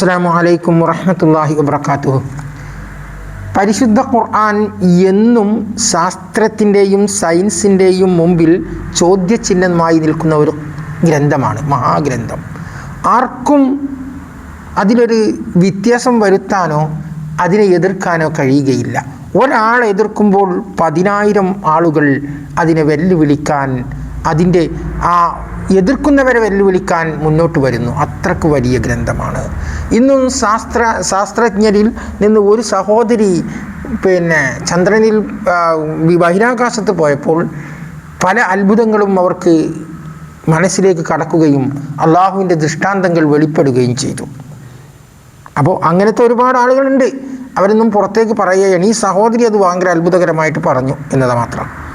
അസ്സാം വലൈക്കും വറഹമത്തല്ലാഹി വബർക്കാത്തു പരിശുദ്ധ ഖുർആൻ എന്നും ശാസ്ത്രത്തിന്റെയും സയൻസിന്റെയും മുമ്പിൽ ചോദ്യചിഹ്നമായി നിൽക്കുന്ന ഒരു ഗ്രന്ഥമാണ് മഹാഗ്രന്ഥം. ആർക്കും അതിലൊരു വ്യത്യാസം വരുത്താനോ അതിനെ എതിർക്കാനോ കഴിയുകയില്ല. ഒരാൾ എതിർക്കുമ്പോൾ പതിനായിരം ആളുകൾ അതിനെ വെല്ലുവിളിക്കാൻ അതിന്റെ ആ എതിർക്കുന്നവരെ വെല്ലുവിളിക്കാൻ മുന്നോട്ട് വരുന്നു. അത്രയ്ക്ക് വലിയ ഗ്രന്ഥമാണ്. ഇന്നും ശാസ്ത്ര ശാസ്ത്രജ്ഞരിൽ നിന്ന് ഒരു സഹോദരി പിന്നെ ചന്ദ്രനിൽ ബഹിരാകാശത്ത് പോയപ്പോൾ പല അത്ഭുതങ്ങളും അവർക്ക് മനസ്സിലേക്ക് കടക്കുകയും അള്ളാഹുവിന്റെ ദൃഷ്ടാന്തങ്ങൾ വെളിപ്പെടുകയും ചെയ്തു. അപ്പോൾ അങ്ങനത്തെ ഒരുപാട് ആളുകളുണ്ട്. അവരൊന്നും പുറത്തേക്ക് പറയുകയാണ്. ഈ സഹോദരി അത് ഭയങ്കര അത്ഭുതകരമായിട്ട് പറഞ്ഞു എന്നത് മാത്രം.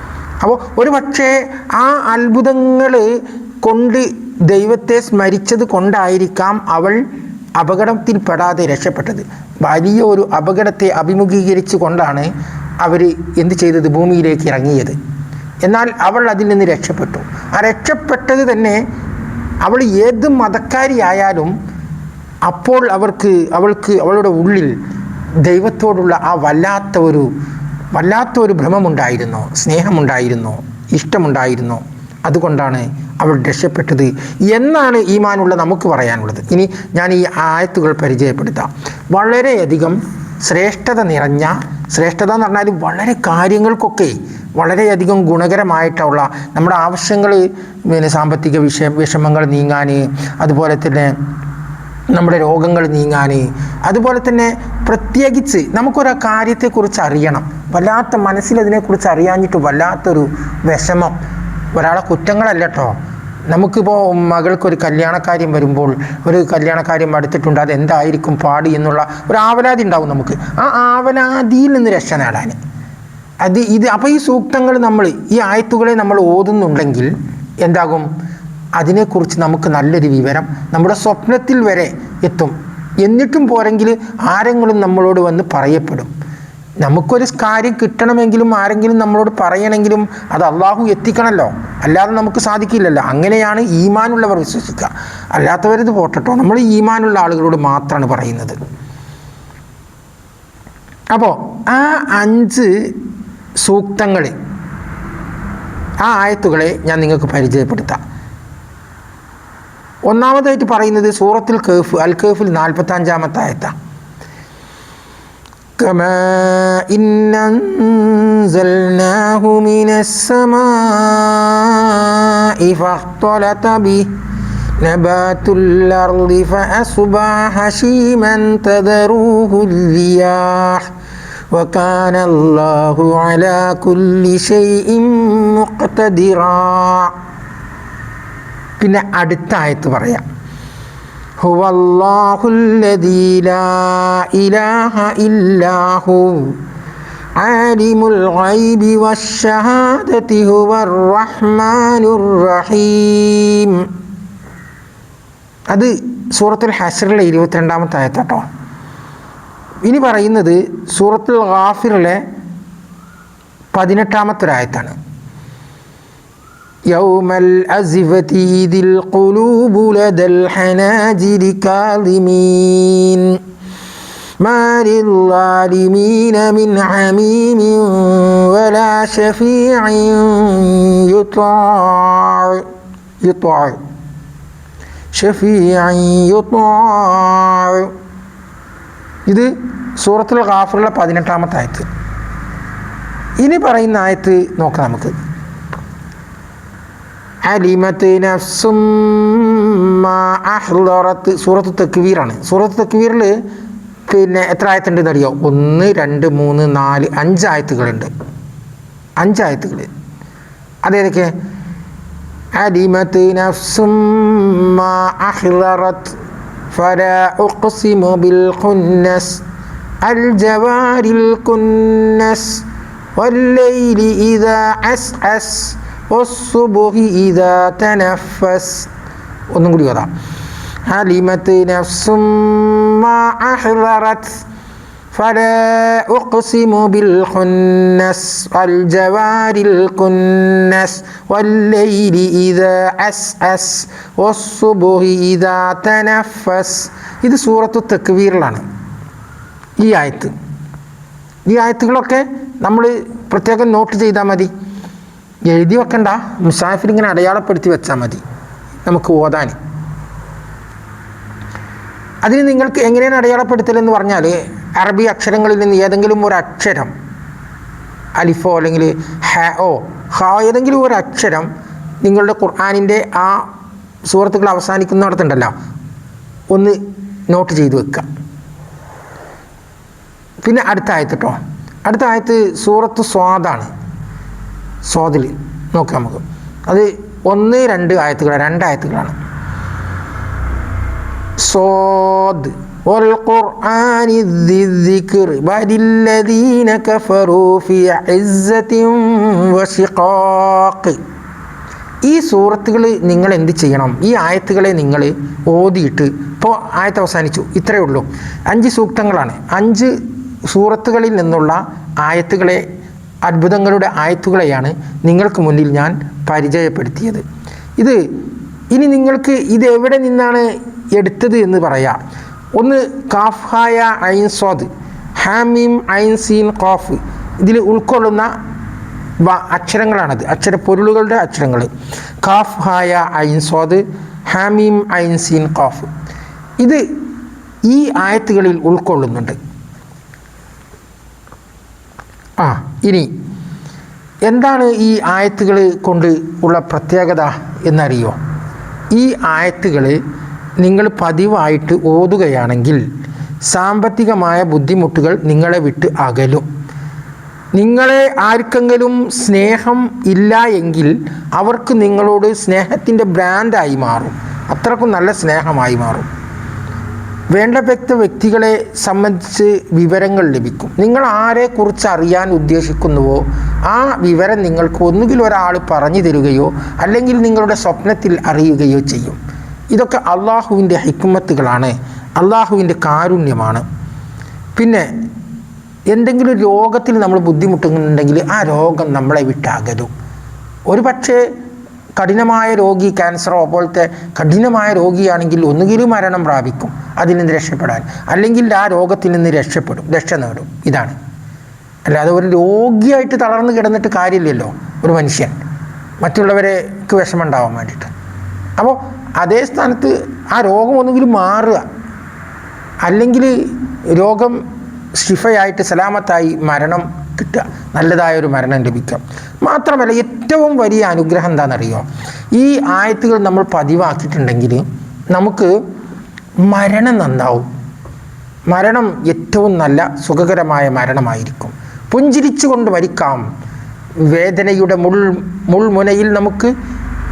അപ്പോൾ ഒരു പക്ഷേ ആ അത്ഭുതങ്ങൾ കൊണ്ട് ദൈവത്തെ സ്മരിച്ചത് കൊണ്ടായിരിക്കാം അവൾ അപകടത്തിൽപ്പെടാതെ രക്ഷപ്പെട്ടത്. വലിയ ഒരു അപകടത്തെ അഭിമുഖീകരിച്ചു കൊണ്ടാണ് അവർ എന്ത് ചെയ്തത്? ഭൂമിയിലേക്ക് ഇറങ്ങിയത്. എന്നാൽ അവൾ അതിൽ നിന്ന് രക്ഷപ്പെട്ടു. ആ രക്ഷപ്പെട്ടത് തന്നെ അവൾ ഏത് മതക്കാരിയായാലും അപ്പോൾ അവർക്ക് അവൾക്ക് അവളുടെ ഉള്ളിൽ ദൈവത്തോടുള്ള ആ വല്ലാത്ത ഒരു വല്ലാത്ത ഭ്രമമുണ്ടായിരുന്നു ഭ്രമമുണ്ടായിരുന്നോ സ്നേഹമുണ്ടായിരുന്നോ ഇഷ്ടമുണ്ടായിരുന്നോ. അതുകൊണ്ടാണ് അവൾ രക്ഷപ്പെട്ടത് എന്നാണ് ഈമാനുള്ള നമുക്ക് പറയാനുള്ളത്. ഇനി ഞാൻ ഈ ആയത്തുകൾ പരിചയപ്പെടുത്താം. വളരെയധികം ശ്രേഷ്ഠത നിറഞ്ഞ ശ്രേഷ്ഠത എന്ന് പറഞ്ഞാൽ വളരെ കാര്യങ്ങൾക്കൊക്കെ വളരെയധികം ഗുണകരമായിട്ടുള്ള നമ്മുടെ ആവശ്യങ്ങൾ പിന്നെ സാമ്പത്തിക വിഷ വിഷമങ്ങൾ നീങ്ങാൻ അതുപോലെ തന്നെ നമ്മുടെ രോഗങ്ങൾ നീങ്ങാൻ അതുപോലെ തന്നെ പ്രത്യേകിച്ച് നമുക്കൊരു കാര്യത്തെക്കുറിച്ച് അറിയണം. വല്ലാത്ത മനസ്സിലതിനെക്കുറിച്ച് അറിയാഞ്ഞിട്ട് വല്ലാത്തൊരു വിഷമം. ഒരാളെ കുറ്റങ്ങളല്ല കേട്ടോ നമുക്കിപ്പോൾ മകൾക്കൊരു കല്യാണക്കാര്യം വരുമ്പോൾ ഒരു കല്യാണക്കാര്യം അടുത്തിട്ടുണ്ട് അത് എന്തായിരിക്കും പാടി എന്നുള്ള ഒരു ആവലാതി ഉണ്ടാവും നമുക്ക്. ആ ആവലാതിയിൽ നിന്ന് രക്ഷ നേടാൻ. അത് ഇത് അപ്പോൾ ഈ സൂക്തങ്ങൾ നമ്മൾ ഈ ആയത്തുകളെ നമ്മൾ ഓതുന്നുണ്ടെങ്കിൽ എന്താകും? അതിനെക്കുറിച്ച് നമുക്ക് നല്ലൊരു വിവരം നമ്മുടെ സ്വപ്നത്തിൽ വരെ എത്തും. എന്നിട്ടും പോരെങ്കിൽ ആരെങ്കിലും നമ്മളോട് വന്ന് പറയപ്പെടും. നമുക്കൊരു കാര്യം കിട്ടണമെങ്കിലും ആരെങ്കിലും നമ്മളോട് പറയണമെങ്കിലും അത് അള്ളാഹു എത്തിക്കണമല്ലോ അല്ലാതെ നമുക്ക് സാധിക്കില്ലല്ലോ. അങ്ങനെയാണ് ഈമാനുള്ളവർ വിശ്വസിക്കുക. അല്ലാത്തവരിത് പോട്ടട്ടോ. നമ്മൾ ഈമാനുള്ള ആളുകളോട് മാത്രമാണ് പറയുന്നത്. അപ്പോൾ ആ അഞ്ച് സൂക്തങ്ങൾ ആ ആയത്തുകളെ ഞാൻ നിങ്ങൾക്ക് പരിചയപ്പെടുത്താം. ഒന്നാമതായിട്ട് പറയുന്നത് സൂറത്തിൽ കേഫ് അൽ കേഫിൽ നാൽപ്പത്തഞ്ചാമത്തെ ആയത്താണ് كما إن أنزلناه من السماء فاختلط به نبات الأرض فأصبح هشيما تذروه الرياح وكان الله على كل شيء مقتدرا പിന്നെ അടുത്ത ആയത്ത് പറയാം هو الله الذي لا إله إلا هو عالم الغيب والشهادة هو الرحمن الرحيم അത് സൂറത്തുൽ ഹസറിലെ ഇരുപത്തിരണ്ടാമത്തെ ആയത്താട്ടോ ഇനി പറയുന്നത് സൂറത്തുൽ ഗാഫിറിലെ പതിനെട്ടാമത്തെ ഒരു ആയത്താണ് يوم الأزفة إذ القلوب لدى الحناجر كاظمين ما للظالمين من حميم ولا شفيع يطاع يطاع شفيع يطاع ഇത് സൂറത്തുൽ ഗാഫറിലെ പതിനെട്ടാമത്തെ ആയത്ത് ഇനി പറയുന്ന ആയത്ത് നോക്കാം നമുക്ക് അലിമത്ത് നഫ്സും മാ അഹ്ലറത്ത് സൂറത്ത് തക്വീറാണ് സൂറത്ത് തക്വീറിൽ പിന്നെ എത്ര ആയത്തുണ്ടെന്ന് അറിയോ ഒന്ന് രണ്ട് മൂന്ന് നാല് അഞ്ച് ആയത്തുകളുണ്ട് അഞ്ചായത്തുകൾ അതേതൊക്കെ അലിമത്ത് നഫ്സും മാ അഹ്ലറത്ത് فلا أقسم بالخنس الجوار الكنس والليل إذا عسعس والصبح إذا تنفس ഒന്നും കൂടി പറയാം حلمت نفس ما أحضرت فلا أقسم بالخنس والجوار الكنس والليل إذا عسعس والصبح إذا تنفس ഇത് സൂറത്തു തക്വീറിലാണ് ഈ ആയത്ത് ഈ ആയത്തുകളൊക്കെ നമ്മൾ പ്രത്യേകം നോട്ട് ചെയ്താൽ മതി എഴുതി വെക്കണ്ട മുസാഫിർ ഇങ്ങനെ അടയാളപ്പെടുത്തി വെച്ചാൽ മതി. നമുക്ക് ഓതാൻ. അതിന് നിങ്ങൾക്ക് എങ്ങനെയാണ് അടയാളപ്പെടുത്തലെന്ന് പറഞ്ഞാൽ അറബി അക്ഷരങ്ങളിൽ നിന്ന് ഏതെങ്കിലും ഒരു അക്ഷരം അലിഫോ അല്ലെങ്കിൽ ഹ ഓ ഹ ഏതെങ്കിലും ഒരു അക്ഷരം നിങ്ങളുടെ ഖുർആാനിന്റെ ആ സുഹൃത്തുക്കൾ അവസാനിക്കുന്നിടത്തുണ്ടല്ലോ. ഒന്ന് നോട്ട് ചെയ്ത് വെക്കുക. പിന്നെ അടുത്ത ആയത്ത് കേട്ടോ അടുത്ത ആയത്ത് സൂറത്ത് സ്വാദാണ്. സ്വാദിൽ നോക്കാം നമുക്ക് അത് ഒന്ന് രണ്ട് ആയത്തുകളാണ് രണ്ട് ആയത്തുകളാണ് صاد والقرآن ذي الذكر بل الذين كفروا في عزة وشقاق ഈ സൂറത്തുകൾ നിങ്ങൾ എന്ത് ചെയ്യണം ഈ ആയത്തുകളെ നിങ്ങൾ ഓതിയിട്ട് ഇപ്പോൾ ആയത്ത് അവസാനിച്ചു ഇത്രയേ ഉള്ളൂ അഞ്ച് സൂക്തങ്ങളാണ് അഞ്ച് സൂറത്തുകളിൽ നിന്നുള്ള ആയത്തുകളെ അത്ഭുതങ്ങളുടെ ആയത്തുകളെയാണ് നിങ്ങൾക്ക് മുന്നിൽ ഞാൻ പരിചയപ്പെടുത്തിയത്. ഇത് ഇനി നിങ്ങൾക്ക് ഇത് എവിടെ നിന്നാണ് എടുത്തത് എന്ന് പറയാം. ഒന്ന് കാഫായ ഐൻ സ്വാദ് ഹാമീം ഐൻ സീൻ ഖാഫ്. ഇതിൽ ഉൾക്കൊള്ളുന്ന അക്ഷരങ്ങളാണത്. അക്ഷര പൊരുളുകളുടെ അക്ഷരങ്ങൾ കാഫ് ഹായ ഐൻ സ്വാദ് ഹാമീം ഐൻ സീൻ ഖാഫ്. ഇത് ഈ ആയത്തുകളിൽ ഉൾക്കൊള്ളുന്നുണ്ട്. ആ ഇനി എന്താണ് ഈ ആയത്തുകൾ കൊണ്ട് ഉള്ള പ്രത്യേകത എന്നറിയോ? ഈ ആയത്തുകൾ നിങ്ങൾ പതിവായിട്ട് ഓതുകയാണെങ്കിൽ സാമ്പത്തികമായ ബുദ്ധിമുട്ടുകൾ നിങ്ങളെ വിട്ട് അകലും. നിങ്ങളെ ആർക്കെങ്കിലും സ്നേഹം ഇല്ല എങ്കിൽ അവർക്ക് നിങ്ങളോട് സ്നേഹത്തിന്റെ ബ്രാൻഡായി മാറും. അത്രക്കും നല്ല സ്നേഹമായി മാറും. വേണ്ടപ്പെട്ട വ്യക്തികളെ സംബന്ധിച്ച് വിവരങ്ങൾ ലഭിക്കും. നിങ്ങൾ ആരെക്കുറിച്ച് അറിയാൻ ഉദ്ദേശിക്കുന്നുവോ ആ വിവരം നിങ്ങൾക്ക് ഒന്നുകിൽ ഒരാൾ പറഞ്ഞു തരികയോ അല്ലെങ്കിൽ നിങ്ങളുടെ സ്വപ്നത്തിൽ അറിയുകയോ ചെയ്യും. ഇതൊക്കെ അള്ളാഹുവിന്റെ ഹിക്മത്തുകളാണ്. അള്ളാഹുവിന്റെ കാരുണ്യമാണ്. പിന്നെ എന്തെങ്കിലും രോഗത്തിൽ നമ്മൾ ബുദ്ധിമുട്ടുന്നുണ്ടെങ്കിൽ ആ രോഗം നമ്മളെ വിട്ടകലും ഒരു പക്ഷേ കഠിനമായ രോഗി ക്യാൻസറോ പോലത്തെ കഠിനമായ രോഗിയാണെങ്കിൽ ഒന്നുകിൽ മരണം പ്രാപിക്കും അതിൽ നിന്ന് രക്ഷപ്പെടാൻ. അല്ലെങ്കിൽ ആ രോഗത്തിൽ നിന്ന് രക്ഷപ്പെടും രക്ഷ നേടും. ഇതാണ്. അല്ലാതെ ഒരു രോഗിയായിട്ട് തളർന്നു കിടന്നിട്ട് കാര്യമില്ലല്ലോ ഒരു മനുഷ്യൻ. മറ്റുള്ളവരെക്ക് വിഷമം ഉണ്ടാവാൻ വേണ്ടിയിട്ട്. അപ്പോൾ അതേ സ്ഥാനത്ത് ആ രോഗം ഒന്നുകിൽ മാറുക. അല്ലെങ്കിൽ രോഗം ഷിഫയായിട്ട് സലാമത്തായി മരണം കിട്ടുക നല്ലതായ ഒരു മരണം ലഭിക്കാം. മാത്രമല്ല ഏറ്റവും വലിയ അനുഗ്രഹം എന്താണെന്നറിയോ? ഈ ആയത്തുകൾ നമ്മൾ പതിവാക്കിയിട്ടുണ്ടെങ്കിൽ നമുക്ക് മരണം നന്നാവും. മരണം ഏറ്റവും നല്ല സുഖകരമായ മരണമായിരിക്കും. പുഞ്ചിരിച്ചുകൊണ്ട് മരിക്കാം. വേദനയുടെ മുൾ മുൾമുനയിൽ നമുക്ക്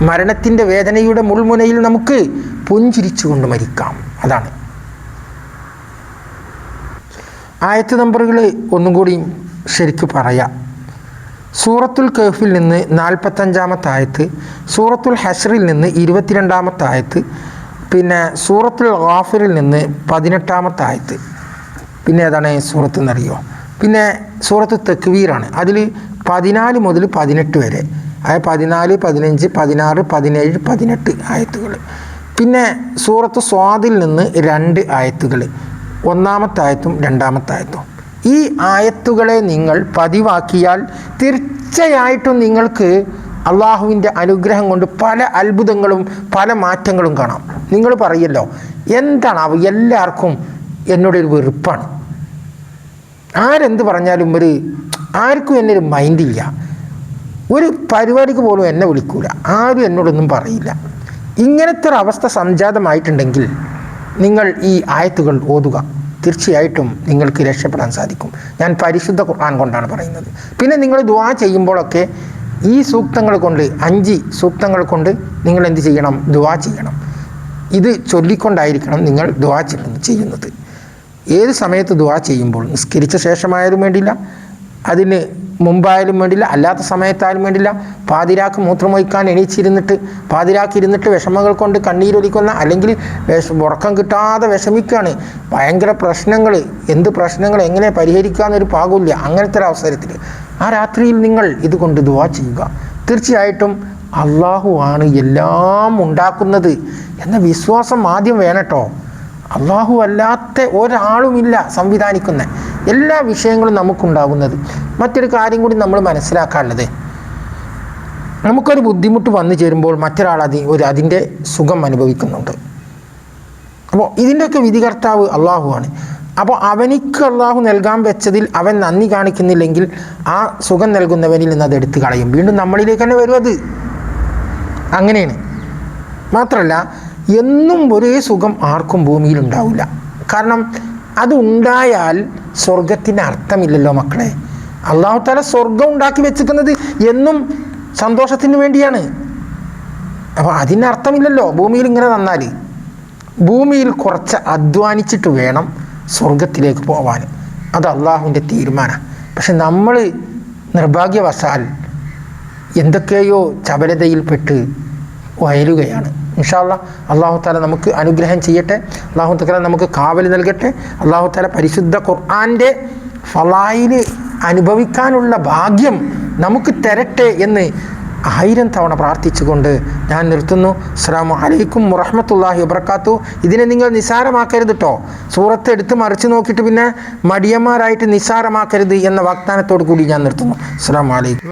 മരണത്തിന്റെ വേദനയുടെ മുൾമുനയിൽ നമുക്ക് പുഞ്ചിരിച്ചുകൊണ്ട് മരിക്കാം. അതാണ്. ആയത്ത് നമ്പറുകൾ ഒന്നും കൂടി ശരിക്ക് പറയാം. സൂറത്തുൽ കഹഫിൽ നിന്ന് നാൽപ്പത്തഞ്ചാമത്തായത്ത് സൂറത്തുൽ ഹഷറിൽ നിന്ന് ഇരുപത്തിരണ്ടാമത്തായത്ത് പിന്നെ സൂറത്തുൽ ഗാഫിറിൽ നിന്ന് പതിനെട്ടാമത്തായത്ത്. പിന്നെ ഏതാണ് സൂറത്ത് എന്നറിയോ? പിന്നെ സൂറത്ത് തെക്വീറാണ്. അതിൽ പതിനാല് മുതൽ പതിനെട്ട് വരെ. അതായത് പതിനാല് പതിനഞ്ച് പതിനാറ് പതിനേഴ് പതിനെട്ട് ആയത്തുകൾ. പിന്നെ സൂറത്ത് സ്വാദിൽ നിന്ന് രണ്ട് ആയത്തുകൾ. ഒന്നാമത്തായത്തും രണ്ടാമത്തായത്തും. ഈ ആയത്തുകളെ നിങ്ങൾ പതിവാക്കിയാൽ തീർച്ചയായിട്ടും നിങ്ങൾക്ക് അള്ളാഹുവിന്റെ അനുഗ്രഹം കൊണ്ട് പല അത്ഭുതങ്ങളും പല മാറ്റങ്ങളും കാണാം. നിങ്ങൾ പറയല്ലോ എന്താണ് അവ എല്ലാവർക്കും എന്നോടൊരു വെറുപ്പാണ്. ആരെന്ത് പറഞ്ഞാലും ഒരു ആർക്കും എന്നെ ഒരു മൈൻഡില്ല ഒരു പരിപാടിക്ക് പോലും എന്നെ വിളിക്കൂല. ആരും എന്നോടൊന്നും പറയില്ല. ഇങ്ങനത്തെ ഒരു അവസ്ഥ സംജാതമായിട്ടുണ്ടെങ്കിൽ നിങ്ങൾ ഈ ആയത്തുകൾ ഓതുക. തീർച്ചയായിട്ടും നിങ്ങൾക്ക് രക്ഷപ്പെടാൻ സാധിക്കും. ഞാൻ പരിശുദ്ധ ഖുർആൻ കൊണ്ടാണ് പറയുന്നത്. പിന്നെ നിങ്ങൾ ദുവാ ചെയ്യുമ്പോഴൊക്കെ ഈ സൂക്തങ്ങൾ കൊണ്ട് അഞ്ച് സൂക്തങ്ങൾ കൊണ്ട് നിങ്ങൾ എന്ത് ചെയ്യണം? ദുവാ ചെയ്യണം. ഇത് ചൊല്ലിക്കൊണ്ടായിരിക്കണം നിങ്ങൾ ദുവാ ചെയ്യുന്നത്. ഏത് സമയത്ത് ദുവാ ചെയ്യുമ്പോൾ നിസ്കരിച്ച ശേഷമായാലും വേണ്ടില്ല അതിന് മുമ്പായാലും വേണ്ടില്ല അല്ലാത്ത സമയത്തായാലും വേണ്ടില്ല. പാതിരാക്ക് മൂത്രമൊഴിക്കാൻ എണീച്ചിരുന്നിട്ട് പാതിരാക്ക് ഇരുന്നിട്ട് വിഷമങ്ങൾ കൊണ്ട് കണ്ണീരൊലിക്കുന്ന അല്ലെങ്കിൽ വിഷ ഉറക്കം കിട്ടാതെ വിഷമിക്കുകയാണ്. ഭയങ്കര പ്രശ്നങ്ങൾ എന്ത് പ്രശ്നങ്ങൾ എങ്ങനെ പരിഹരിക്കാമെന്നൊരു പാകമില്ല അങ്ങനത്തെ ഒരു അവസരത്തിൽ. ആ രാത്രിയിൽ നിങ്ങൾ ഇതുകൊണ്ട് ദുവാ ചെയ്യുക. തീർച്ചയായിട്ടും അള്ളാഹു ആണ് എല്ലാം ഉണ്ടാക്കുന്നത് എന്ന വിശ്വാസം ആദ്യം വേണട്ടോ അള്ളാഹു അല്ലാത്ത ഒരാളുമില്ല സംവിധാനിക്കുന്ന എല്ലാ വിഷയങ്ങളും നമുക്കുണ്ടാകുന്നത്. മറ്റൊരു കാര്യം കൂടി നമ്മൾ മനസ്സിലാക്കാനുള്ളത്. നമുക്കൊരു ബുദ്ധിമുട്ട് വന്നു ചേരുമ്പോൾ മറ്റൊരാൾ അതി ഒരു അതിന്റെ സുഖം അനുഭവിക്കുന്നുണ്ട്. അപ്പോൾ ഇതിന്റെയൊക്കെ വിധികർത്താവ് അള്ളാഹുവാണ്. അപ്പോൾ അവനിക്ക് അള്ളാഹു നൽകാൻ വെച്ചതിൽ അവൻ നന്ദി കാണിക്കുന്നില്ലെങ്കിൽ ആ സുഖം നൽകുന്നവനിൽ നിന്ന് അത് എടുത്തു കളയും. വീണ്ടും നമ്മളിലേക്ക് തന്നെ വരും അത്. അങ്ങനെയാണ്. മാത്രമല്ല എന്നും ഒരേ സുഖം ആർക്കും ഭൂമിയിൽ ഉണ്ടാവില്ല. കാരണം അതുണ്ടായാൽ സ്വർഗത്തിന് അർത്ഥമില്ലല്ലോ മക്കളെ. അള്ളാഹു താല സ്വർഗം ഉണ്ടാക്കി വെച്ചിരിക്കുന്നത് എന്നും സന്തോഷത്തിന് വേണ്ടിയാണ്. അപ്പോൾ അതിന് അർത്ഥമില്ലല്ലോ ഭൂമിയിൽ ഇങ്ങനെ തന്നാൽ ഭൂമിയിൽ കുറച്ച് അധ്വാനിച്ചിട്ട് വേണം സ്വർഗത്തിലേക്ക് പോവാൻ. അത് അള്ളാഹുവിന്റെ തീരുമാനമാണ് പക്ഷെ നമ്മൾ നിർഭാഗ്യവശാൽ എന്തൊക്കെയോ ചപലതയിൽപ്പെട്ട് വയലുകയാണ്. ഇൻഷാല്ല അള്ളാഹു താല നമുക്ക് അനുഗ്രഹം ചെയ്യട്ടെ. അള്ളാഹു താല നമുക്ക് കാവൽ നൽകട്ടെ. അള്ളാഹു താല പരിശുദ്ധ ഖുർആാന്റെ ഫലായിൽ അനുഭവിക്കാനുള്ള ഭാഗ്യം നമുക്ക് തരട്ടെ എന്ന് ആയിരം തവണ പ്രാർത്ഥിച്ചുകൊണ്ട് ഞാൻ നിർത്തുന്നു. അസ്സാം അലൈക്കും വറഹമത്തല്ലാഹി വബർക്കാത്തു ഇതിനെ നിങ്ങൾ നിസാരമാക്കരുത് കേട്ടോ സൂറത്ത് എടുത്ത് മറിച്ച് നോക്കിയിട്ട് പിന്നെ മടിയന്മാരായിട്ട് നിസാരമാക്കരുത് എന്ന വാഗ്ദാനത്തോടു കൂടി ഞാൻ നിർത്തുന്നു. അസ്സാം വലൈക്കും